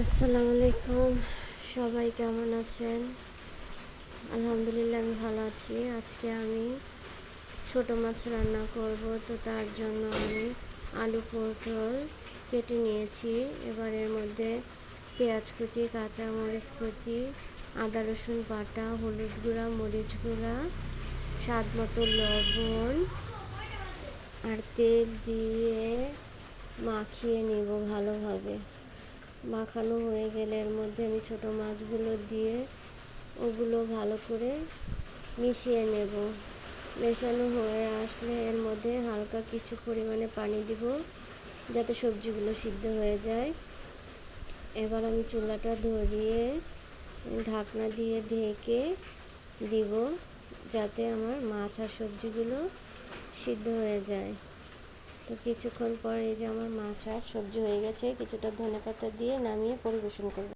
আসসালামু আলাইকুম। সবাই কেমন আছেন? আলহামদুলিল্লাহ আমি ভালো আছি। আজকে আমি ছোট মাছ রান্না করব। তো তার জন্য আমি আলু পটল কেটে নিয়েছি। এবার এর মধ্যে পেঁয়াজ কুচি কাঁচা মরিচ কুচি, আদা রসুন বাটা, হলুদ গুঁড়া, মরিচ গুঁড়া, স্বাদ মতো লবণ আর তেল দিয়ে মাখিয়ে নেব ভালোভাবে। মাখানো হয়ে গেলে এর মধ্যে আমি ছোট মাছগুলো দিয়ে ওগুলো ভালো করে মিশিয়ে নেব। মেশানো হয়ে আসলে এর মধ্যে হালকা কিছু পরিমাণে পানি দিব যাতে সবজিগুলো সিদ্ধ হয়ে যায়। এবার আমি চুলাটা ধরিয়ে ঢাকনা দিয়ে ঢেকে দিব যাতে আমার মাছ আর সবজিগুলো সিদ্ধ হয়ে যায়। তো কিছুক্ষণ পর এই যে আমার মাছ আর সবজি হয়ে গেছে, কিছুটা ধনে পাতা দিয়ে নামিয়ে পরিবেশন করব।